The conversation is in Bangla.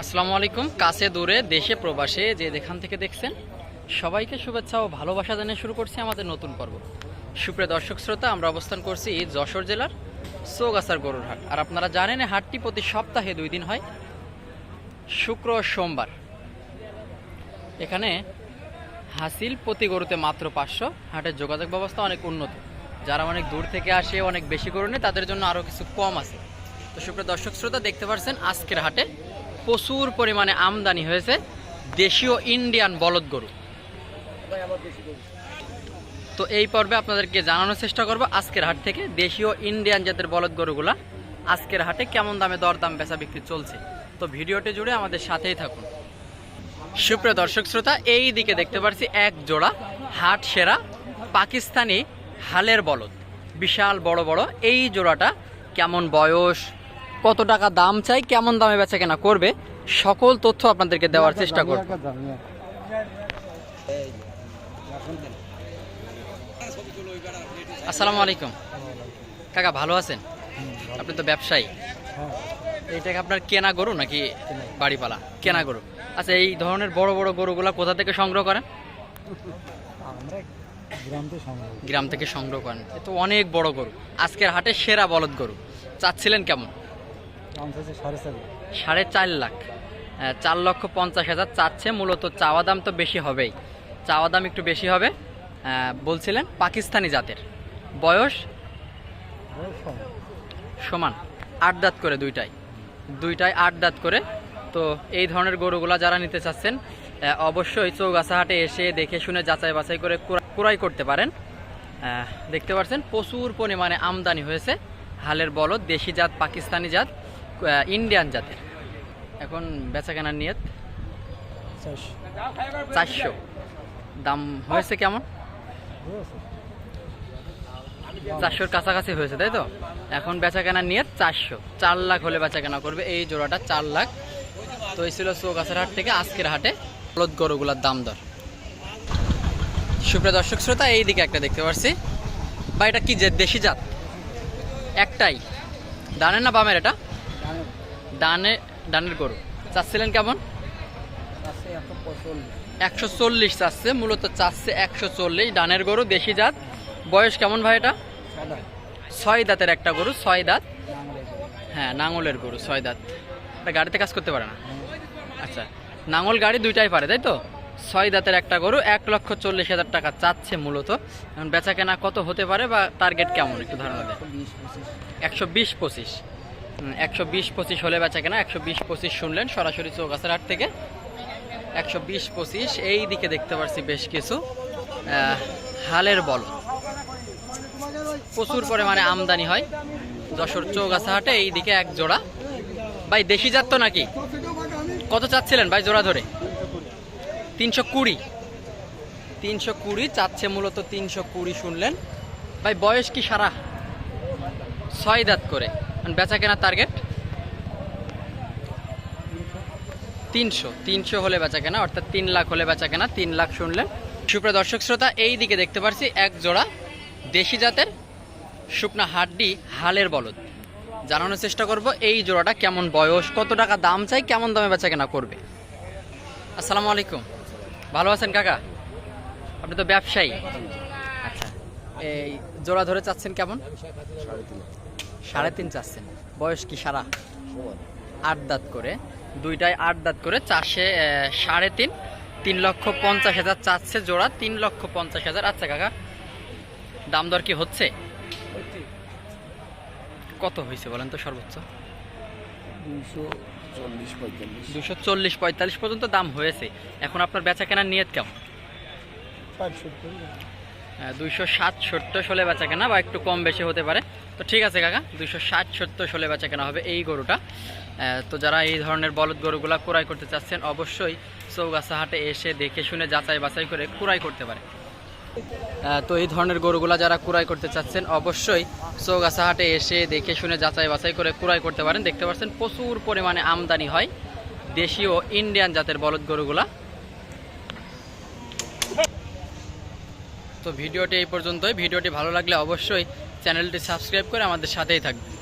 আসসালামু আলাইকুম। কাছে দূরে, দেশে প্রবাসে যে যেখান থেকে দেখছেন, সবাইকে শুভেচ্ছা ও ভালোবাসা জানিয়ে শুরু করছি আমাদের নতুন পর্ব। সুপ্রিয় দর্শক শ্রোতা, আমরা অবস্থান করছি যশোর জেলার চৌগাছার গরুর হাট আর আপনারা জানেন হাটটি প্রতি সপ্তাহে দুই দিন হয়, শুক্র সোমবার। এখানে হাসিল প্রতি গরুতে মাত্র পাঁচশো। হাটের যোগাযোগ ব্যবস্থা অনেক উন্নত। যারা অনেক দূর থেকে আসে, অনেক বেশি গরু নেয়, তাদের জন্য আরও কিছু কম আছে। তো সুপ্রিয় দর্শক শ্রোতা, দেখতে পাচ্ছেন আজকের হাটে প্রচুর পরিমাণে আমদানি হয়েছে দেশীয় ইন্ডিয়ান বলদ গরু। তো এই পর্বে আপনাদেরকে জানানোর চেষ্টা করব আজকের হাট থেকে দেশীয় ইন্ডিয়ান জাতের বলদ গরুগুলা আজকের হাটে কেমন দামে দরদাম বেচা বিক্রি চলছে। তো ভিডিওটি জুড়ে আমাদের সাথেই থাকুন। সুপ্রিয় দর্শক শ্রোতা, এই দিকে দেখতে পাচ্ছি এক জোড়া হাট সেরা পাকিস্তানি হালের বলদ। বিশাল বড় বড়, এই জোড়াটা কেমন বয়স? কত টাকা দাম চাই কেমন দামে বেচা কেনা করবে সকল তথ্য আপনাদেরকে দেওয়ার চেষ্টা করব। আসসালামু আলাইকুম। কাকা ভালো আছেন? আপনি তো ব্যবসায়ী। এইটাকে আপনার কেনা গরু নাকি বাড়িপালা? কেনা গরু। আচ্ছা এই ধরনের বড় বড় গরুগুলা কোথা থেকে সংগ্রহ করেন? গ্রাম থেকে সংগ্রহ করেন। এ তো অনেক বড় গরু। আজকের হাটে সেরা বলদ গরু। চাচ্ছিলেন কেমন? সাড়ে চার লাখ। চার লক্ষ পঞ্চাশ হাজার চাচ্ছে। মূলত চাওয়া দাম তো বেশি হবেই। চাওয়া দাম একটু বেশি হবে। বলছিলেন পাকিস্তানি জাতের। বয়স? সমান। আট দাঁত করে দুইটাই। দুইটাই আট দাঁত করে। তো এই ধরনের গরুগুলা যারা নিতে চাচ্ছেন অবশ্যই চৌগাছাহাটে এসে দেখে শুনে যাচাই বাছাই করে ক্রয়- করতে পারেন। দেখতে পাচ্ছেন প্রচুর পরিমাণে আমদানি হয়েছে। হালের বলদ দেশি জাত পাকিস্তানি জাত। ইন্ডিয়ান জাতের। এখন বেচা কেনার নিয়ত। চারশো। দাম হয়েছে কেমন? চারশোর কাছাকাছি হয়েছে তাই তো? এখন বেচা কেনার নিয়ে চারশো। চার লাখ হলে বেচা কেনা করবে। এই জোড়াটা চার লাখ। তো এই ছিল চৌগাছার হাট থেকে আজকের হাটে। হলদ গরুগুলার দাম দর। সুপ্রিয় দর্শক শ্রোতা এই দিকে একটা দেখতে পাচ্ছি বা এটা কি যে দেশি জাত? একটাই। ডানের না বামের এটা? ডানে ডানের গরু। চাচ্ছিলেন কেমন? একশো চল্লিশ চাচ্ছে মূলত চাচ্ছে একশো চল্লিশ ডানের গরু দেশি জাত। বয়স কেমন ভাই এটা? ছয় দাঁতের একটা গরু ছয় দাঁত। হ্যাঁ নাঙলের গরু ছয় দাঁত। এটা গাড়িতে কাজ করতে পারে না? আচ্ছা নাঙল গাড়ি দুইটাই পারে তাই তো? ছয় দাঁতের একটা গরু এক লক্ষ চল্লিশ হাজার টাকা চাচ্ছে মূলত। এখন বেচা কেনা কত হতে পারে বা টার্গেট কেমন একটু ধারণা দেয় একশো বিশ, পঁচিশ। একশো বিশ পঁচিশ হলে বেচা কেনা, একশো বিশ পঁচিশ শুনলেন সরাসরি চৌগাছার হাট থেকে। একশো বিশ পঁচিশ, এই দিকে দেখতে পাচ্ছি বেশ কিছু হালের বল। প্রচুর পরিমাণে আমদানি হয় যশোর চৌগাছা হাটে, এই দিকে এক জোড়া। ভাই, দেশি জাত তো নাকি? কত চাচ্ছিলেন ভাই জোড়া ধরে? তিনশো কুড়ি। তিনশো কুড়ি, চাচ্ছে মূলত তিনশো কুড়ি শুনলেন। ভাই, বয়স কি সারা? ছয় দাঁত করে। বেচা কেনার টার্গেট তিনশো। তিনশো হলে বেচা কেনা, অর্থাৎ তিন লাখ হলে বেচা কেনা, তিন লাখ শুনলেন। সুপ্রিয় দর্শক, শ্রোতা, এই দিকে দেখতে পাচ্ছি এক জোড়া দেশি জাতের শুকনা হাড্ডি হালের বলদ। জানানোর চেষ্টা করব এই জোড়াটা কেমন বয়স, কত টাকা দাম চাই, কেমন দামে বেচা কেনা করবে। আসসালামু আলাইকুম। ভালো আছেন কাকা? আপনি তো ব্যবসায়ী। আচ্ছা। এই জোড়া ধরে চাচ্ছেন কেমন? সাড়ে তিন চাচ্ছেন। বয়স কি সারা? আট দাঁত করে। দুইটাই আট দাঁত করে আহ, সাড়ে তিন। তিন লক্ষ পঞ্চাশ হাজার চাচ্ছে জোড়া তিন লক্ষ পঞ্চাশ হাজার। আচ্ছা কাকা দাম দর কি হচ্ছে? কত হয়েছে বলেন তো সর্বোচ্চ। দুশো চল্লিশ পঁয়তাল্লিশ পর্যন্ত দাম হয়েছে। এখন আপনার বেচা কেনার নিয়ত কেমন? দুইশো ষাট সত্তর ষোলে বেচা কেনা বা একটু কম বেশি হতে পারে। তো ঠিক আছে কাকা, দুইশো ষাট, সত্তর ষোলে বেচা কেনা হবে এই গরুটা। তো যারা এই ধরনের বলদ গরুগুলা ক্রয় করতে চাচ্ছেন, অবশ্যই চৌগাছা হাটে এসে দেখে শুনে যাচাই বাছাই করে ক্রয় করতে পারে। তো এই ধরনের গরুগুলা যারা ক্রয় করতে চাচ্ছেন, অবশ্যই চৌগাছা হাটে এসে দেখে শুনে যাচাই বাছাই করে ক্রয় করতে পারেন। দেখতে পাচ্ছেন প্রচুর পরিমাণে আমদানি হয় দেশীয় ইন্ডিয়ান জাতের বলদ গরুগুলা। তো ভিডিওটি এই পর্যন্তই। ভিডিওটি ভালো লাগলে অবশ্যই চ্যানেলটি সাবস্ক্রাইব করে আমাদের সাথেই থাকবেন।